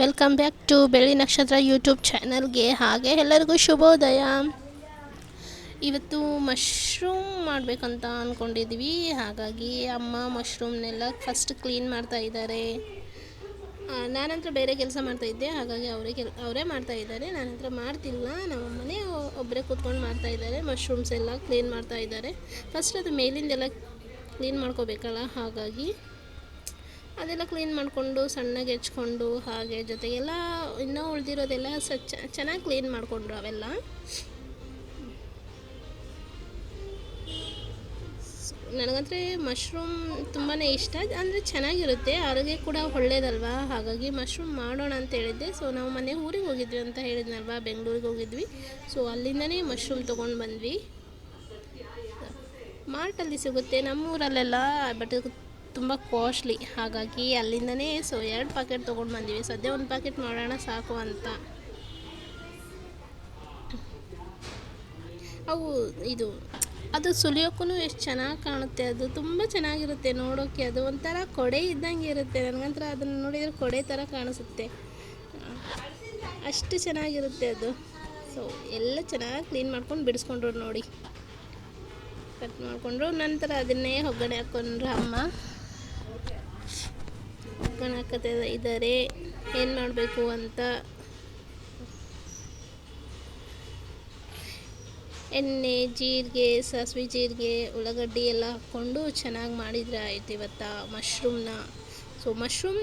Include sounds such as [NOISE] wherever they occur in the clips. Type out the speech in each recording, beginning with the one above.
Welcome back to ಬೆಳ್ಳಿ ನಕ್ಷತ್ರ YouTube ಚಾನಲ್ಗೆ ಹಾಗೆ ಎಲ್ಲರಿಗೂ ಶುಭೋದಯ. ಇವತ್ತು ಮಶ್ರೂಮ್ ಮಾಡಬೇಕಂತ ಅಂದ್ಕೊಂಡಿದ್ವಿ ಹಾಗಾಗಿ ಅಮ್ಮ ಮಶ್ರೂಮ್ನೆಲ್ಲ ಫಸ್ಟ್ ಕ್ಲೀನ್ ಮಾಡ್ತಾ ಇದ್ದಾರೆ. ನಾನಂತರ ಬೇರೆ ಕೆಲಸ ಮಾಡ್ತಾಯಿದ್ದೆ ಹಾಗಾಗಿ ಅವರೇ ಕೆಲ, ಅವರೇ ಮಾಡ್ತಾ ಇದ್ದಾರೆ. ನಾನಂತರ ಮಾಡ್ತಿಲ್ಲ. ನಮ್ಮ ಮನೆ ಒಬ್ಬರೇ ಕೂತ್ಕೊಂಡು ಮಾಡ್ತಾಯಿದ್ದಾರೆ ಮಶ್ರೂಮ್ಸ್ ಎಲ್ಲ ಕ್ಲೀನ್ ಮಾಡ್ತಾ ಇದ್ದಾರೆ. ಫಸ್ಟ್ ಅದು ಮೇಲಿಂದೆಲ್ಲ ಕ್ಲೀನ್ ಮಾಡ್ಕೋಬೇಕಲ್ಲ. ಹಾಗಾಗಿ ಅದೆಲ್ಲ ಕ್ಲೀನ್ ಮಾಡಿಕೊಂಡು, ಸಣ್ಣಗೆ ಹೆಚ್ಕೊಂಡು, ಹಾಗೆ ಜೊತೆಗೆಲ್ಲ ಇನ್ನೂ ಉಳಿದಿರೋದೆಲ್ಲ ಸ್ವಚ್ಛ, ಚೆನ್ನಾಗಿ ಕ್ಲೀನ್ ಮಾಡಿಕೊಂಡ್ರು ಅವೆಲ್ಲ. ನನಗಂದರೆ ಮಶ್ರೂಮ್ ತುಂಬಾ ಇಷ್ಟ. ಅಂದರೆ ಚೆನ್ನಾಗಿರುತ್ತೆ, ಆರೋಗ್ಯ ಕೂಡ ಒಳ್ಳೇದಲ್ವಾ? ಹಾಗಾಗಿ ಮಶ್ರೂಮ್ ಮಾಡೋಣ ಅಂತ ಹೇಳಿದ್ದೆ. ಸೊ ನಾವು ಮನೆ ಊರಿಗೆ ಹೋಗಿದ್ವಿ ಅಂತ ಹೇಳಿದ್ನಲ್ವಾ? ಬೆಂಗಳೂರಿಗೆ ಹೋಗಿದ್ವಿ. ಸೊ ಅಲ್ಲಿಂದನೇ ಮಶ್ರೂಮ್ ತೊಗೊಂಡು ಬಂದ್ವಿ. ಮಾರ್ಟಲ್ಲಿ ಸಿಗುತ್ತೆ, ನಮ್ಮೂರಲ್ಲೆಲ್ಲ ಬಟ್ ತುಂಬ ಕಾಸ್ಟ್ಲಿ ಹಾಗಾಗಿ ಅಲ್ಲಿಂದನೇ ಸೊ ಎರಡು ಪ್ಯಾಕೆಟ್ ತೊಗೊಂಡು ಬಂದೀವಿ. ಸದ್ಯ ಒಂದು ಪ್ಯಾಕೆಟ್ ಮಾಡೋಣ ಸಾಕು ಅಂತ. ಅವು ಇದು, ಅದು ಸುಲಿಯೋಕ್ಕೂ ಎಷ್ಟು ಚೆನ್ನಾಗಿ ಕಾಣುತ್ತೆ. ಅದು ತುಂಬ ಚೆನ್ನಾಗಿರುತ್ತೆ ನೋಡೋಕ್ಕೆ ಅದು ಒಂಥರ ಕೊಡೆ ಇದ್ದಂಗೆ ಇರುತ್ತೆ. ನನಗಂತರ ಅದನ್ನು ನೋಡಿದರೆ ಕೊಡೆ ಥರ ಕಾಣಿಸುತ್ತೆ. ಅಷ್ಟು ಚೆನ್ನಾಗಿರುತ್ತೆ ಅದು. ಸೊ ಎಲ್ಲ ಚೆನ್ನಾಗಿ ಕ್ಲೀನ್ ಮಾಡ್ಕೊಂಡು ಬಿಡಿಸ್ಕೊಂಡ್ರು ನೋಡಿ. ಕಟ್ ಮಾಡಿಕೊಂಡ್ರು. ನಂತರ ಅದನ್ನೇ ಒಗ್ಗರಣೆ ಹಾಕ್ಕೊಂಡ್ರು ಅಮ್ಮ. ಹಾಕತ್ತೆ ಇದ್ದಾರೆ ಏನು ಮಾಡಬೇಕು ಅಂತ? ಎಣ್ಣೆ, ಜೀರಿಗೆ, ಸಾಸಿವೆ ಜೀರಿಗೆ, ಉಳ್ಳಾಗಡ್ಡಿ ಎಲ್ಲ ಹಾಕ್ಕೊಂಡು ಚೆನ್ನಾಗಿ ಮಾಡಿದರೆ ಆಯ್ತು ಇವತ್ತು ಮಶ್ರೂಮ್ನ. ಸೊ ಮಶ್ರೂಮ್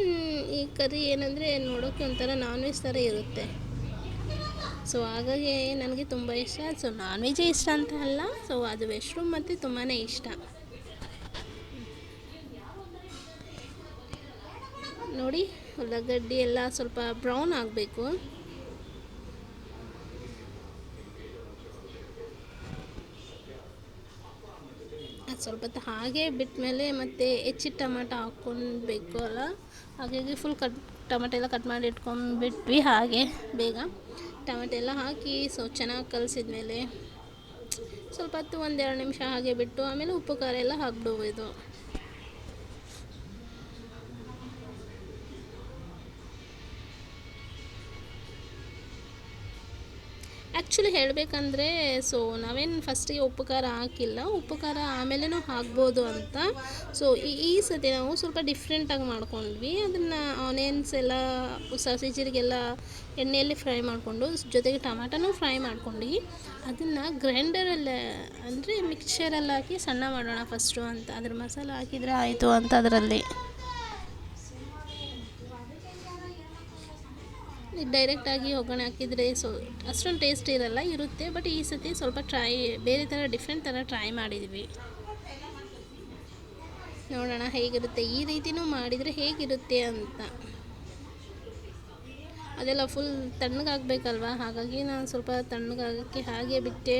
ಈ ಕರಿ ಏನಂದರೆ ನೋಡೋಕ್ಕೆ ಒಂಥರ ನಾನ್ ವೆಜ್ ಥರ ಇರುತ್ತೆ. ಸೊ ಹಾಗಾಗಿ ನನಗೆ ತುಂಬ ಇಷ್ಟ. ಸೊ ನಾನ್ ವೆಜ್ ಇಷ್ಟ ಅಂತ ಅಲ್ಲ. ಸೊ ಅದು ಮಶ್ರೂಮ್ ಮತ್ತು ತುಂಬಾ ಇಷ್ಟ. ನೋಡಿ, ಉಳ್ಳಾಗಡ್ಡಿ ಎಲ್ಲ ಸ್ವಲ್ಪ ಬ್ರೌನ್ ಆಗಬೇಕು. ಸ್ವಲ್ಪ ಹಾಗೆ ಬಿಟ್ಮೇಲೆ ಮತ್ತೆ ಹೆಚ್ಚಿ ಟೊಮೆಟೊ ಹಾಕ್ಕೊಳ್ಬೇಕು ಅಲ್ಲ? ಹಾಗಾಗಿ ಫುಲ್ ಕಟ್ ಟೊಮೆಟೊ ಎಲ್ಲ ಕಟ್ ಮಾಡಿ ಇಟ್ಕೊಂಡ್ಬಿಟ್ವಿ ಹಾಗೆ ಬೇಗ. ಟೊಮೆಟೊ ಎಲ್ಲ ಹಾಕಿ ಸೊ ಚೆನ್ನಾಗಿ ಕಲಸಿದ್ಮೇಲೆ ಸ್ವಲ್ಪ ಹೊತ್ತು ಒಂದೆರಡು ನಿಮಿಷ ಹಾಗೆ ಬಿಟ್ಟು ಆಮೇಲೆ ಉಪ್ಪು ಖಾರ ಎಲ್ಲ ಹಾಕ್ಬಿಡ್ಬೋದು ಆ್ಯಕ್ಚುಲಿ ಹೇಳಬೇಕಂದ್ರೆ ಸೊ ನಾವೇನು ಫಸ್ಟಿಗೆ ಉಪ್ಪು ಖಾರ ಹಾಕಿಲ್ಲ. ಉಪ್ಪು ಖಾರ ಆಮೇಲೆನೂ ಹಾಕ್ಬೋದು ಅಂತ. ಸೊ ಈ ಸತಿ ನಾವು ಸ್ವಲ್ಪ ಡಿಫ್ರೆಂಟಾಗಿ ಮಾಡ್ಕೊಂಡ್ವಿ. ಅದನ್ನು ಆನಿಯನ್ಸ್ ಎಲ್ಲ ಸಸಿ ಜೀರಿಗೆಲ್ಲ ಎಣ್ಣೆಯಲ್ಲಿ ಫ್ರೈ ಮಾಡಿಕೊಂಡು, ಜೊತೆಗೆ ಟಮಾಟನೂ ಫ್ರೈ ಮಾಡ್ಕೊಂಡು ಅದನ್ನು ಗ್ರೈಂಡರಲ್ಲಿ ಅಂದರೆ ಮಿಕ್ಸರಲ್ಲಿ ಹಾಕಿ ಸಣ್ಣ ಮಾಡೋಣ ಫಸ್ಟು ಅಂತ. ಅದ್ರ ಮಸಾಲ ಹಾಕಿದರೆ ಆಯಿತು ಅಂತ ಅದರಲ್ಲಿ. ಡೈರೆಕ್ಟಾಗಿ ಒಗ್ಗರಣೆ ಹಾಕಿದರೆ ಸೊ, ಅಷ್ಟೊಂದು ಟೇಸ್ಟ್ ಇರಲ್ಲ, ಇರುತ್ತೆ ಬಟ್ ಈ ಸತಿ ಸ್ವಲ್ಪ ಟ್ರೈ ಬೇರೆ ಥರ ಡಿಫ್ರೆಂಟ್ ಥರ ಟ್ರೈ ಮಾಡಿದ್ವಿ. ನೋಡೋಣ ಹೇಗಿರುತ್ತೆ. ಈ ರೀತಿನೂ ಮಾಡಿದರೆ ಹೇಗಿರುತ್ತೆ ಅಂತ. ಅದೆಲ್ಲ ಫುಲ್ ತಣ್ಣಗಾಗಬೇಕಲ್ವ ಹಾಗಾಗಿ ನಾನು ಸ್ವಲ್ಪ ತಣ್ಣಗಾಗೋಕ್ಕೆ ಹಾಗೆ ಬಿಟ್ಟೆ.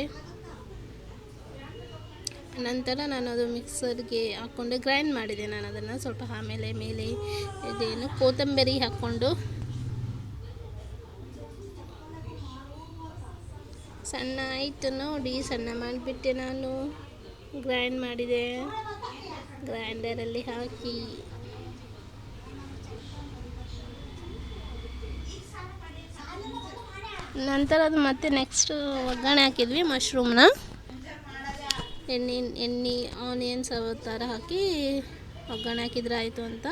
ನಂತರ ನಾನು ಅದು ಮಿಕ್ಸರ್ಗೆ ಹಾಕ್ಕೊಂಡು ಗ್ರೈಂಡ್ ಮಾಡಿದೆ. ನಾನು ಅದನ್ನು ಸ್ವಲ್ಪ ಆಮೇಲೆ ಮೇಲೆ ಇದೇನು ಕೊತ್ತಂಬರಿ ಹಾಕ್ಕೊಂಡು ಸಣ್ಣ ಆಯಿತು ನೋಡಿ, ಸಣ್ಣ ಮಾಡಿಬಿಟ್ಟೆ ನಾನು. ಗ್ರೈಂಡ್ ಮಾಡಿದೆ. ಗ್ರೈಂಡರಲ್ಲಿ ಹಾಕಿ. ನಂತರ ಅದು ಮತ್ತೆ ನೆಕ್ಸ್ಟ್ ಒಗ್ಗರಣೆ ಹಾಕಿದ್ವಿ ಮಶ್ರೂಮ್ನ ಎಣ್ಣೆ ಎಣ್ಣೆ ಆನಿಯನ್ಸ್ ಥರ ಹಾಕಿ ಒಗ್ಗರಣೆ ಹಾಕಿದ್ರೆ ಆಯಿತು ಅಂತ.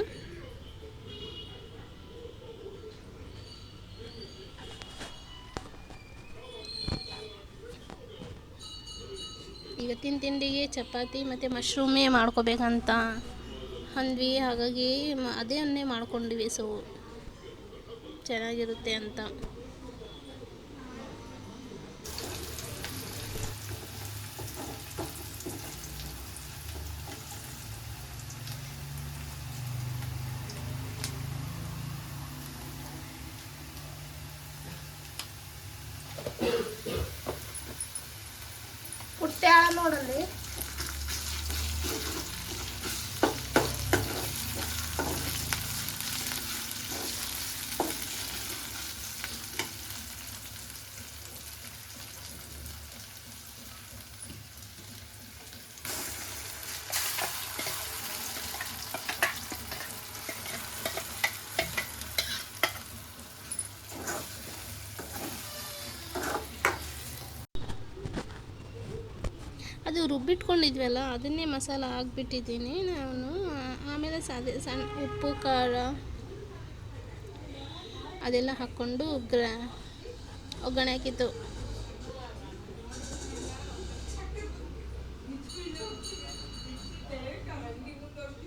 ಇವತ್ತಿನ ತಿಂಡಿಗೆ ಚಪಾತಿ ಮತ್ತು ಮಶ್ರೂಮೇ ಮಾಡ್ಕೋಬೇಕಂತ ಅಂದ್ವಿ. ಹಾಗಾಗಿ ಅದೇ ಅನ್ನೇ ಮಾಡ್ಕೊಂಡ್ವಿ. ಸೊ ಚೆನ್ನಾಗಿರುತ್ತೆ ಅಂತ. ರುಬ್ಬಿಟ್ಕೊಂಡಿದ್ವಲ್ಲ, ಅದನ್ನೇ ಮಸಾಲ ಹಾಕ್ಬಿಟ್ಟಿದ್ದೀನಿ ನಾನು. ಆಮೇಲೆ ಸಾದೆ ಸಣ್ಣ ಉಪ್ಪು, ಖಾರ, ಅದೆಲ್ಲ ಹಾಕ್ಕೊಂಡು ಗ್ರ, ಒಗ್ಗರಣೆ ಹಾಕಿತ್ತು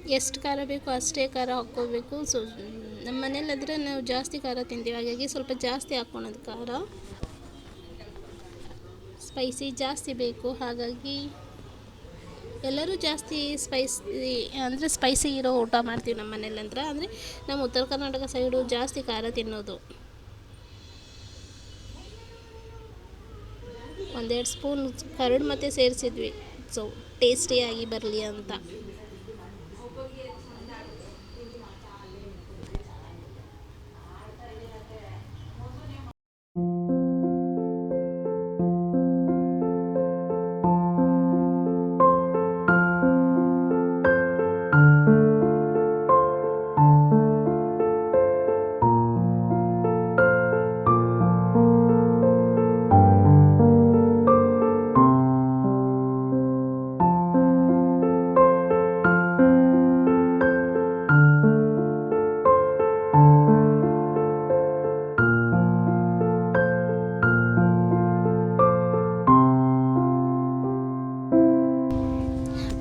ಎಷ್ಟು ಖಾರ ಬೇಕೋ ಅಷ್ಟೇ ಖಾರ ಹಾಕ್ಕೋಬೇಕು. ಸೊ, ನಮ್ಮ ಮನೇಲಾದರೆ ನಾವು ಜಾಸ್ತಿ ಖಾರ ತಿಂತೀವಿ. ಹಾಗಾಗಿ ಸ್ವಲ್ಪ ಜಾಸ್ತಿ ಹಾಕ್ಕೊಳೋದು ಖಾರ. ಸ್ಪೈಸಿ ಜಾಸ್ತಿ ಬೇಕು. ಹಾಗಾಗಿ ಎಲ್ಲರೂ ಜಾಸ್ತಿ ಸ್ಪೈಸಿ ಅಂದರೆ ಸ್ಪೈಸಿ ಇರೋ ಊಟ ಮಾಡ್ತೀವಿ ನಮ್ಮ ಮನೇಲಿ ಅಂದ್ರೆ. ಅಂದರೆ ನಮ್ಮ ಉತ್ತರ ಕರ್ನಾಟಕ ಸೈಡು ಜಾಸ್ತಿ ಖಾರ ತಿನ್ನೋದು. ಒಂದೆರಡು ಸ್ಪೂನ್ ಕರಡು ಮತ್ತೆ ಸೇರಿಸಿದ್ವಿ. ಸೊ ಟೇಸ್ಟಿಯಾಗಿ ಬರಲಿ ಅಂತ.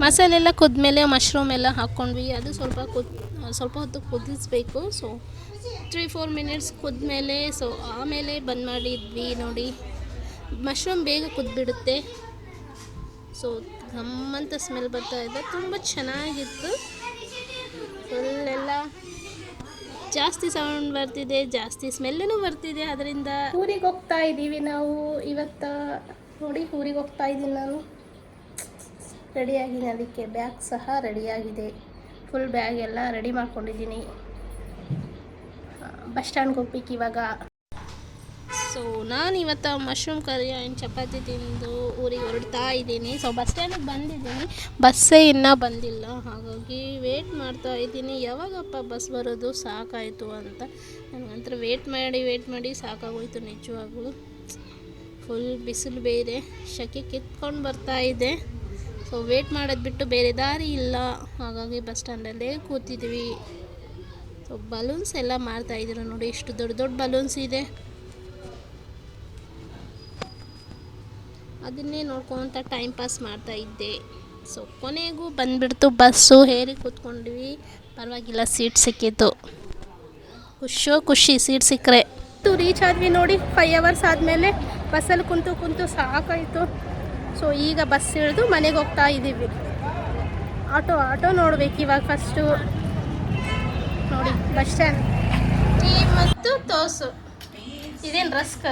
ಮಸಾಲೆ ಎಲ್ಲ ಕುದ್ಮೇಲೆ ಮಶ್ರೂಮ್ ಎಲ್ಲ ಹಾಕ್ಕೊಂಡ್ವಿ. ಅದು ಸ್ವಲ್ಪ ಕುದ್, ಸ್ವಲ್ಪ ಹೊತ್ತು ಕುದಿಸ್ಬೇಕು. ಸೊ ತ್ರೀ ಫೋರ್ ಮಿನಿಟ್ಸ್ ಕುದ್ಮೇಲೆ ಸೊ ಆಮೇಲೆ ಬಂದ್ ಮಾಡಿದ್ವಿ ನೋಡಿ. ಮಶ್ರೂಮ್ ಬೇಗ ಕುದ್ಬಿಡುತ್ತೆ. ಸೊ ಗಮ್ಮಂತ ಸ್ಮೆಲ್ ಬರ್ತಾ ಇದೆ. ತುಂಬ ಚೆನ್ನಾಗಿತ್ತು. ಫುಲ್ಲೆಲ್ಲ ಜಾಸ್ತಿ ಸೌಂಡ್ ಬರ್ತಿದೆ, ಜಾಸ್ತಿ ಸ್ಮೆಲ್ಲೂ ಬರ್ತಿದೆ. ಅದರಿಂದ ಊರಿಗೆ ಹೋಗ್ತಾ ಇದ್ದೀವಿ ನಾವು. ಇವತ್ತು ನೋಡಿ ಊರಿಗೆ ಹೋಗ್ತಾ ಇದ್ದೀನಿ ನಾನು. ರೆಡಿಯಾಗಿದೆ. ಅದಕ್ಕೆ ಬ್ಯಾಗ್ ಸಹ ರೆಡಿಯಾಗಿದೆ. ಫುಲ್ ಬ್ಯಾಗ್ ಎಲ್ಲ ರೆಡಿ ಮಾಡ್ಕೊಂಡಿದ್ದೀನಿ. ಬಸ್ ಸ್ಟ್ಯಾಂಡ್ಗೆ ಹೋಗ್ಬೇಕು ಇವಾಗ. ಸೊ ನಾನು ಇವತ್ತು ಮಶ್ರೂಮ್ ಕರಿ ಆ್ಯಂಡ್ ಚಪಾತಿ ತಿಂದು ಊರಿಗೆ ಹೊರಡ್ತಾ ಇದ್ದೀನಿ. ಸೊ ಬಸ್ ಸ್ಟ್ಯಾಂಡಿಗೆ ಬಂದಿದ್ದೀನಿ. ಬಸ್ಸೇ ಇನ್ನೂ ಬಂದಿಲ್ಲ. ಹಾಗಾಗಿ ವೇಟ್ ಮಾಡ್ತಾ ಇದ್ದೀನಿ. ಯಾವಾಗಪ್ಪ ಬಸ್ ಬರೋದು ಸಾಕಾಯಿತು ಅಂತ. ನನಗಂತರ ವೇಟ್ ಮಾಡಿ ವೇಟ್ ಮಾಡಿ ಸಾಕಾಗೋಯ್ತು ನಿಜವಾಗ್ಲೂ. ಫುಲ್ ಬಿಸಿಲು ಬೇರೆ. ಶೆಕೆ ಕಿತ್ಕೊಂಡು ಬರ್ತಾ ಇದೆ. ಸೊ ವೇಟ್ ಮಾಡೋದು ಬಿಟ್ಟು ಬೇರೆ ದಾರಿ ಇಲ್ಲ. ಹಾಗಾಗಿ ಬಸ್ ಸ್ಟ್ಯಾಂಡಲ್ಲೇ ಕೂತಿದ್ವಿ. ಸೊ ಬಲೂನ್ಸ್ ಎಲ್ಲ ಮಾಡ್ತಾ ಇದ್ರು ನೋಡಿ ಎಷ್ಟು ದೊಡ್ಡ ದೊಡ್ಡ ಬಲೂನ್ಸ್ ಇದೆ. ಅದನ್ನೇ ನೋಡ್ಕೊಂತ ಟೈಮ್ ಪಾಸ್ ಮಾಡ್ತಾ ಇದ್ದೆ. ಸೊ ಕೊನೆಗೂ ಬಂದ್ಬಿಡ್ತು ಬಸ್ಸು ಹೇರಿ ಕೂತ್ಕೊಂಡ್ವಿ. ಪರವಾಗಿಲ್ಲ ಸೀಟ್ ಸಿಕ್ಕಿತ್ತು. ಖುಷೋ ಖುಷಿ ಸೀಟ್ ಸಿಕ್ಕರೆ. ರೀಚ್ ಆದ್ವಿ ನೋಡಿ ಫೈವ್ ಅವರ್ಸ್ ಆದಮೇಲೆ ಬಸ್ಸಲ್ಲಿ ಕುಂತು ಕುಂತು ಸಾಕಾಯಿತು. ಸೊ ಈಗ ಬಸ್ ಇಳಿದು ಮನೆಗೆ ಹೋಗ್ತಾ ಇದ್ದೀವಿ ಆಟೋ ಆಟೋ ನೋಡ್ಬೇಕು ಇವಾಗ ಫಸ್ಟು ನೋಡಿ ಬಸ್ ಸ್ಟ್ಯಾಂಡ್ ಟೀ ಮತ್ತು ತೋಸು. ಇದೇನು ರಸ್ಕ್?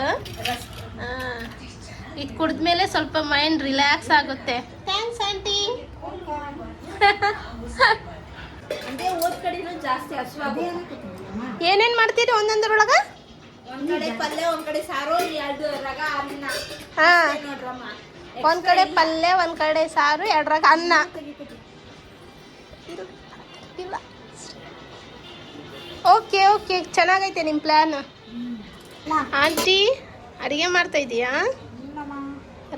ಇದು ಕುಡಿದ್ಮೇಲೆ ಸ್ವಲ್ಪ ಮೈಂಡ್ ರಿಲ್ಯಾಕ್ಸ್ ಆಗುತ್ತೆ. ಥ್ಯಾಂಕ್ಸ್ ಆಂಟಿ ಏನೇನು ಮಾಡ್ತೀರಿ ಒಂದೊಂದ್ರೊಳಗೆ? ಒಂದ್ ಕಡೆ ಪಲ್ಯ ಒಂದ್ ಕಡೆ ಸಾರು ಎರಡು ರಗ ಅನ್ನ. ಹಾ. ನೋಡ್ರಮ್ಮ. ಒಂದು ಕಡೆ ಪಲ್ಯ, ಒಂದು ಕಡೆ ಸಾರು, ಎರಡರಾಗ ಅನ್ನ. ಓಕೆ ಓಕೆ ಚೆನ್ನಾಗೈತೆ ನಿಮ್ಮ ಪ್ಲ್ಯಾನ್ ಆಂಟಿ ಅಡುಗೆ ಮಾಡ್ತಾ ಇದೀಯಾ?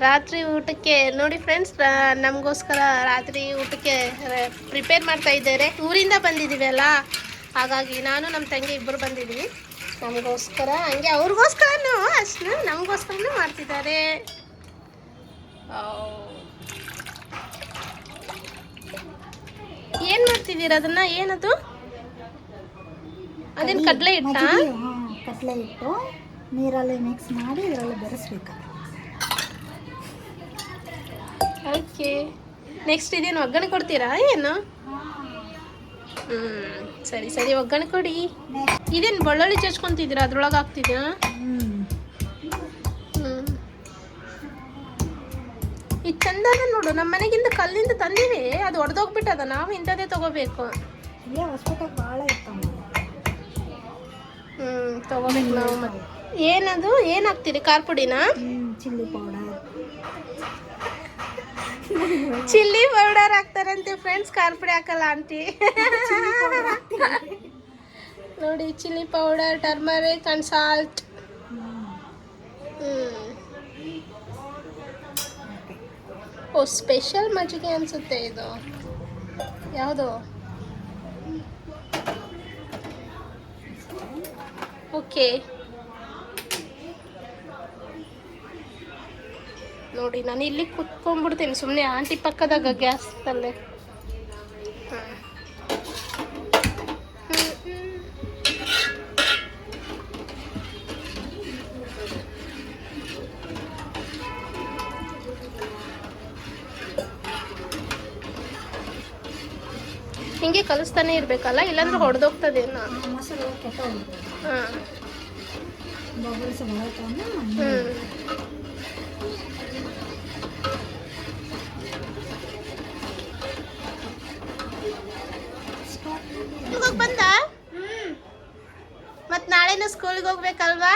ರಾತ್ರಿ ಊಟಕ್ಕೆ, ನೋಡಿ ಫ್ರೆಂಡ್ಸ್ ನಮಗೋಸ್ಕರ ರಾತ್ರಿ ಊಟಕ್ಕೆ ಪ್ರಿಪೇರ್ ಮಾಡ್ತಾ ಇದ್ದಾರೆ ಊರಿಂದ ಬಂದಿದ್ದೀವಿ ಅಲ್ಲ? ಹಾಗಾಗಿ ನಾನು ನಮ್ಮ ತಂಗಿ ಇಬ್ಬರು ಬಂದಿದ್ದೀವಿ. ನಮಗೋಸ್ಕರ, ಹಂಗೆ ಅವ್ರಿಗೋಸ್ಕರನೂ ಅಷ್ಟು, ನಮಗೋಸ್ಕರನೂ ಮಾಡ್ತಿದ್ದಾರೆ. ಏನು ಮಾಡ್ತಿದ್ದೀರ ಅದನ್ನ? ಏನದು? ಅದೇನು ಕಡಲೆ ಹಿಟ್ಟಾ? ಕಟ್ಲೆ ಇಟ್ಟು ನೀರಲ್ಲಿ ಮಿಕ್ಸ್ ಮಾಡಿ ಇದರಲ್ಲಿ ಬೆರೆಸ್ಬೇಕು. ಓಕೆ ನೆಕ್ಸ್ಟ್ ಇದೇನು ಒಗ್ಗರಣೆ ಕೊಡ್ತೀರಾ? ಏನು? ಹ್ಞೂ ಸರಿ ಸರಿ ಒಗ್ಗರಣೆ ಕೊಡಿ. ಇದೇನು ಬೆಳ್ಳುಳ್ಳಿ ಚಚ್ಕೊತಿದ್ದೀರಾ ಅದ್ರೊಳಗೆ ಹಾಕ್ತಿದ್ದೀರಾ ಹ್ಞೂ ಇದು ಚಂದ ನೋಡು ನಮ್ಮ ಮನೆಗಿಂದ ಕಲ್ಲಿಂದ ತಂದೀವಿ. ಅದು ಒಡೆದೋಗ್ಬಿಟ್ಟದ ನಾವು ಇಂಥದ್ದೇ ತಗೋಬೇಕು. ಇಲ್ಲೇ ಹೊಸಪೇಟೆಗೆ ಭಾಳ ಇರ್ತಾವ ಹ್ಞೂ ತಗೋಬೇಕು ನಾವು ಮತ್ತೆ ಏನದು ಏನು ಹಾಕ್ತೀರಿ ಖಾರ ಪುಡಿನ? ಚಿಲ್ಲಿ ಪೌಡರ್ ಚಿಲ್ಲಿ ಪೌಡರ್ ಹಾಕ್ತಾರಂತೆ ಫ್ರೆಂಡ್ಸ್ ಖಾರ ಪುಡಿ ಹಾಕಲ್ಲ ಆಂಟಿ ನೋಡಿ chilli powder turmeric and salt O special ಮಜ್ಜಿಗೆ ಅನಿಸುತ್ತೆ ಇದು. ಯಾವುದು? ಓಕೆ. ನೋಡಿ ನಾನು ಇಲ್ಲಿ ಕುತ್ಕೊಂಡ್ಬಿಡ್ತೀನಿ. ಸುಮ್ಮನೆ ಆಂಟಿ ಪಕ್ಕದಾಗ ಗ್ಯಾಸ್ ತಲೆ ಹಿಂಗೆ ಕಲಿಸ್ತಾನೆ ಇರ್ಬೇಕಲ್ಲ ಇಲ್ಲಾಂದ್ರೆ ಹೊಡೆದೋಗ್ತದೆ ಆ ಮೊಸರು ಕೆಟ್ಟೋಗುತ್ತೆ ಹಾಂ. ಹ್ಞೂ ಬಂದ? ಮತ್ ನಾಳೆನೂ ಸ್ಕೂಲ್ಗೆ ಹೋಗ್ಬೇಕಲ್ವಾ?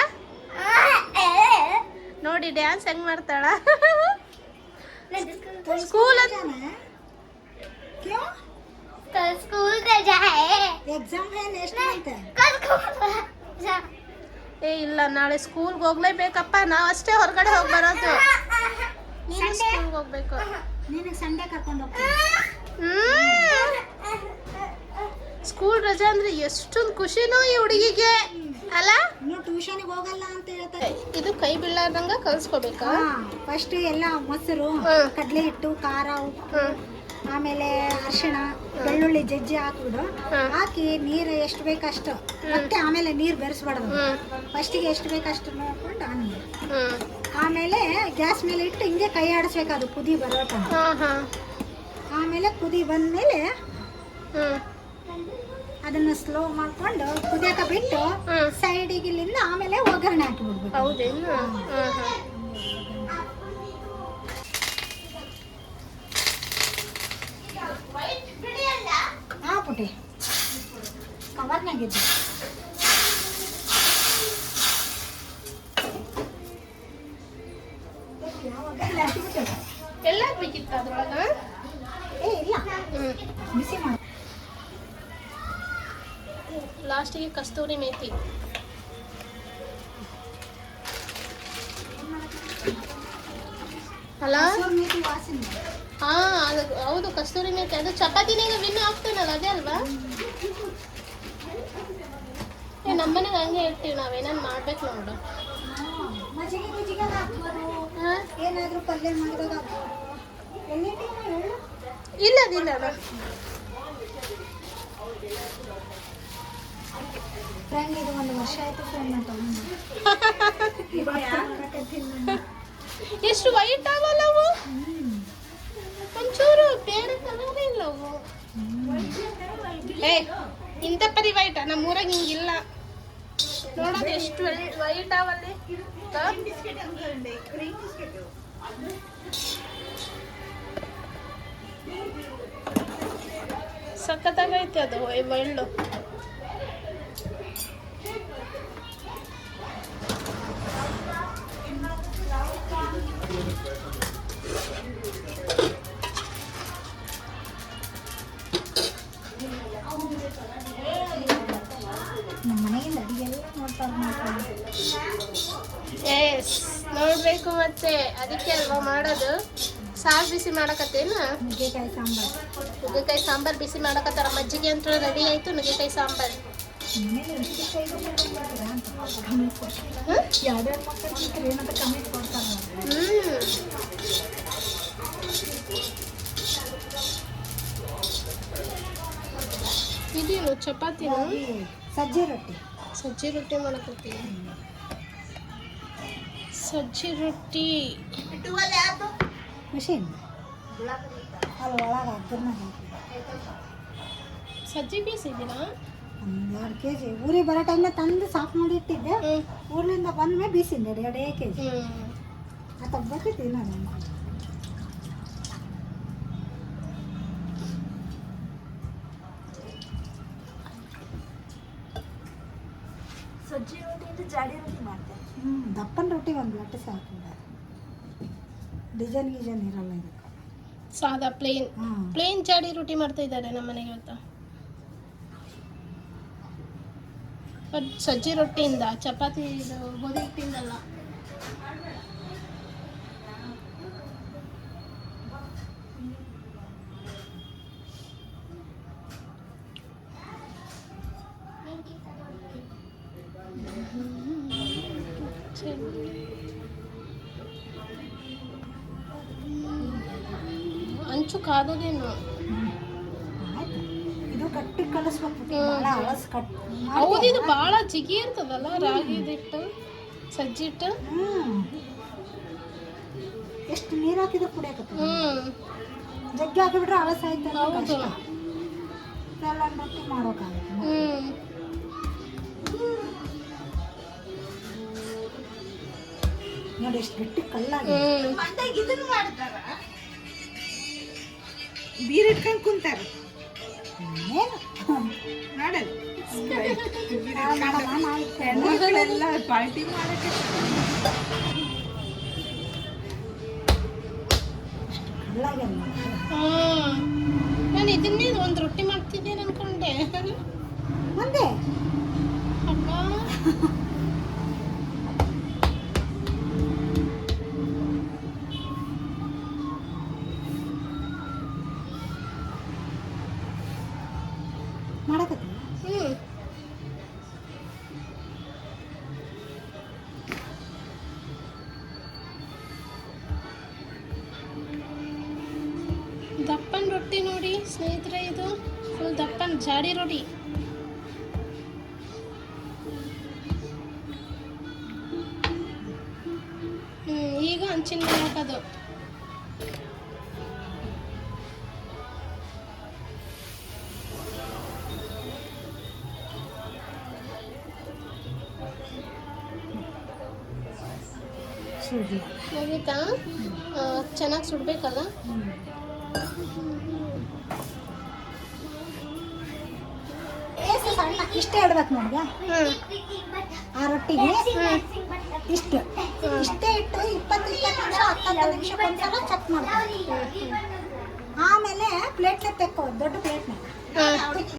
ನೋಡಿ ಡ್ಯಾನ್ಸ್ ಹೆಂಗ್ ಮಾಡ್ತಾಳ? ಸ್ಕೂಲ್ क्यों कल स्कूल रजा है एग्जाम है नेक्स्ट मंथ कल स्कूल रजा ಏ ಇಲ್ಲ ನಾಳೆ ಸ್ಕೂಲ್ಗೆ ಹೋಗ್ಲೇಬೇಕಪ್ಪ ನಾವ್ ಅಷ್ಟೇ ಹೊರಗಡೆ ಹೋಗಿ ಬರೋದು ನೀನು ಸ್ಕೂಲ್ಗೆ ಹೋಗ್ಬೇಕು ನಿನಗೆ ಸಂಡೇ ಕರ್ಕೊಂಡು ಹೋಗ್ತೀನಿ ಸ್ಕೂಲ್ ರಜಾ ಅಂದ್ರೆ ಎಷ್ಟೊಂದು ಖುಷಿನೋ ಈ ಹುಡುಗಿಗೆ ಅಲ್ಲ ಇನ್ನು ಟ್ಯೂಷನ್ಗೆ ಹೋಗಲ್ಲ ಅಂತ ಹೇಳ್ತಾರೆ ಇದು ಕೈ ಬೀಳಾರ್ದಂಗ ಕಲ್ಸ್ಕೊಬೇಕಾ ಫಸ್ಟ್ ಎಲ್ಲ ಮೊಸರು ಹ್ಮ್. ಕಡಲೆ ಹಿಟ್ಟು ಖಾರ ಉಪ್ಪು ಹ್ಮ್ ಆಮೇಲೆ ಅರಿಶಿಣ ಬೆಳ್ಳುಳ್ಳಿ ಜಜ್ಜಿ ಹಾಕ್ಬಿಡು. ಹಾಕಿ ನೀರು ಎಷ್ಟು ಬೇಕಷ್ಟು. ಮತ್ತೆ ಆಮೇಲೆ ನೀರು ಬೆರೆಸ್ಬಾರ್ದು ಫಸ್ಟಿಗೆ ಎಷ್ಟು ಬೇಕಷ್ಟು ನೋಡ್ಕೊಂಡು ಆನ್ ಮಾಡು. ಆಮೇಲೆ ಗ್ಯಾಸ್ ಮೇಲೆ ಇಟ್ಟು ಹಿಂಗೆ ಕೈ ಆಡಿಸ್ಬೇಕು ಅದು ಕುದಿ ಬರೋ ಹಾ ಹಾ. ಆಮೇಲೆ ಕುದಿ ಬಂದಮೇಲೆ ಅದನ್ನ ಸ್ಲೋ ಮಾಡ್ಕೊಂಡು ಕುದಿಯಕ ಬಿಟ್ಟು ಸೈಡಿಗೆ ಇಲ್ಲಿಂದ ಆಮೇಲೆ ಒಗ್ಗರಣೆ ಹಾಕಿಬಿಡ್ಬೇಕು ಹೌದೇನು? ಪುಟಿ ಕವರ್ನಾಗಿದ್ದು ಎಲ್ಲ ಬೇಕಿತ್ತು ಅದ್ರೊಳಗ? ಏ ಇಲ್ಲ. ಹ್ಮ್. ಬಿಸಿ ಮಾಡಿ. ಲಾಸ್ಟಿಗೆ ಕಸ್ತೂರಿ ಮೇಥಿ ಅಲ್ಲ ಕಸೂರಿ ಮೇಥಿ ವಾಸನೆ ಅದು ಹೌದು, ಕಸ್ತೂರಿ ಅದು ಚಪಾತಿನಾಗ ವಿನ್ ಆಗ್ತಾನಲ್ಲ ಅದೇ ಅಲ್ವಾ? ಏ, ನಮ್ಮನೆಗೆ ಹಂಗೆ ಇರ್ತೀವಿ ನಾವೇನೇನು ಮಾಡ್ಬೇಕು ನೋಡು. ಮಜ್ಜಿಗೆ ಇಲ್ಲ [LAUGHS] ಎಷ್ಟು ವೈಟ್ ಆಗಲ್ಲ ಒಂಚೂರು ಬೇರೆ ಕಲರ್ ಇಲ್ಲ ಇಂತ ಇಂಥ ಪರಿ ವೈಟ ನಮ್ಮ ಊರಾಗ ಹಿಂಗಿಲ್ಲ. ನೋಡೋದು ಎಷ್ಟು ವೈಟ್ ಅವಲ್ಲಿ ಸಖತ್ತಾಗೈತೆ ಅದು ಒಳ್ಳು ನೋಡ್ಬೇಕು ಮತ್ತೆ ಅದಕ್ಕೆ ಅಲ್ವಾ ಮಾಡೋದು? ಸಾರು ಬಿಸಿ ಮಾಡಕತ್ತೇನ? ನುಗ್ಗೆಕಾಯಿ ಸಾಂಬಾರ್. ನುಗ್ಗೆಕಾಯಿ ಸಾಂಬಾರ್ ಬಿಸಿ ಮಾಡಕತ್ತಾರ? ಮಜ್ಜಿಗೆ ಅಂತ ರೆಡಿ ಆಯ್ತು ನುಗ್ಗೆಕಾಯಿ ಸಾಂಬಾರ್. ಇದೇನು ಚಪಾತಿನ? ಸಜ್ಜೆ ರೊಟ್ಟಿ. ಸಜ್ಜೆ ರೊಟ್ಟಿ ಮಾಡಕತ್ತೀನಿ ಸಜ್ಜಿ ರೊಟ್ಟಿ ಮಿಷಿನ್ ಅಲ್ಲಿ ಒಳಗೆ ಅಗ್ಗರ್ನಾಗ ಹಾಕಿ ಸಜ್ಜಿ ಬೀಸಿದ್ದೀರಾ ಒಂದು ಎರಡು ಕೆ ಜಿ ಊರಿಗೆ ಬರೋ ಟೈಮ್ನ ತಂದು ಸಾಫ್ ಮಾಡಿ ಇಟ್ಟಿದ್ದೆ ಹ್ಮ್ ಊರ್ಲಿಂದ ಬಂದ್ಮೇಲೆ ಬೀಸಿಂದೆ ಎರಡು ಎರಡೇ ಕೆ ಜಿ ಹ್ಮ್ ಆ ತಬ್ಬಕ್ಕೆ ನಾನು ರೊಟ್ಟಿ ಮಾಡ್ತೇನೆ ಹ್ಞೂ ದಪ್ಪನ ರೊಟ್ಟಿ ಒಂದು ಲಟ್ಟೆ ಸಾಕು. ಡಿಸೈನ್ ಗಿಜನ್ ಇರಲ್ಲ ಇದಕ್ಕೆ. ಸಾದಾ ಪ್ಲೇನ್ ಪ್ಲೇನ್ ಚಾಡಿ ರೊಟ್ಟಿ ಮಾಡ್ತಾ ಇದ್ದಾರೆ ನಮ್ಮ ಮನೆಗೆ ಇವತ್ತು. ಬಟ್ ರೊಟ್ಟಿಯಿಂದ ಚಪಾತಿ ಇದು ಗೋಧಿ ಹಿಟ್ಟಿಂದಲ್ಲ. ಅಂಚು ಕಾದದೇನು? ಇದು ಕಟ್ಟಿ ಕಲಿಸ್ಬೇಕು ಅಳಸ್ ಕಟ್ ಹೌದು ಇದು ಭಾಳ ಜಿಗಿ ಇರ್ತದಲ್ಲ ರಾಗಿ ಹಿಟ್ಟು ಸಜ್ಜಿ ಇಟ್ಟು ಎಷ್ಟು ನೀರು ಹಾಕಿದ್ರೆ ಕುಡಿಯಕತ್ತ. ಜಗ್ಗಿ ಹಾಕಿಬಿಟ್ರೆ ಅಳಸ ಆಯ್ತು ಹೌದು. ಎಲ್ಲ ರೊಟ್ಟಿ ಮಾಡೋಕ್ಕಾಗತ್ತೆ ಹ್ಮ್. ನೋಡಿ ಎಷ್ಟು ಗಟ್ಟಿ ಕಲ್ಲಾಗಿ. ಬೀರ್ ಇಟ್ಕೊಂಡು ಕುಂತಾರ. ಹೆಣ್ಮಕ್ಳೆಲ್ಲ ಪಾರ್ಟಿ ಮಾಡಕ್ಕೆ ನಾನು ಇದನ್ನೇ ಒಂದು ರೊಟ್ಟಿ ಮಾಡ್ತಿದ್ದೇನೆ ಅನ್ಕೊಂಡೆ. ಒಂದೇ? ಅಪ್ಪ. ಮಾಡಕತ್ತಿ ಹ್ಮ್. ದಪ್ಪನ್ ರೊಟ್ಟಿ ನೋಡಿ ಸ್ನೇಹಿತರೆ ಇದು. ಫುಲ್ ದಪ್ಪನ್ ಜಾಡಿ ರೊಟ್ಟಿ. ಮುಗೀತಾ ಚೆನ್ನಾಗಿ ಸುಡ್ಬೇಕಲ್ಲ? ಇಷ್ಟೇ ಇಡ್ಬೇಕು ನೋಡ್ಗ ಆ ರೊಟ್ಟಿಗೆ ಇಷ್ಟು. ಇಷ್ಟೇ ಇಟ್ಟು ಇಪ್ಪತ್ತು ಇಪ್ಪತ್ತು ನಿಮಿಷ ಹತ್ತತ್ತು ನಿಮಿಷ ಒಂದ್ಸಲ ಚೆಕ್ ಮಾಡ್ಬೇಕು. ಆಮೇಲೆ ಪ್ಲೇಟ್ಲೆ ತೆಕ್ಕೋ ದೊಡ್ಡ ಪ್ಲೇಟ್ನ.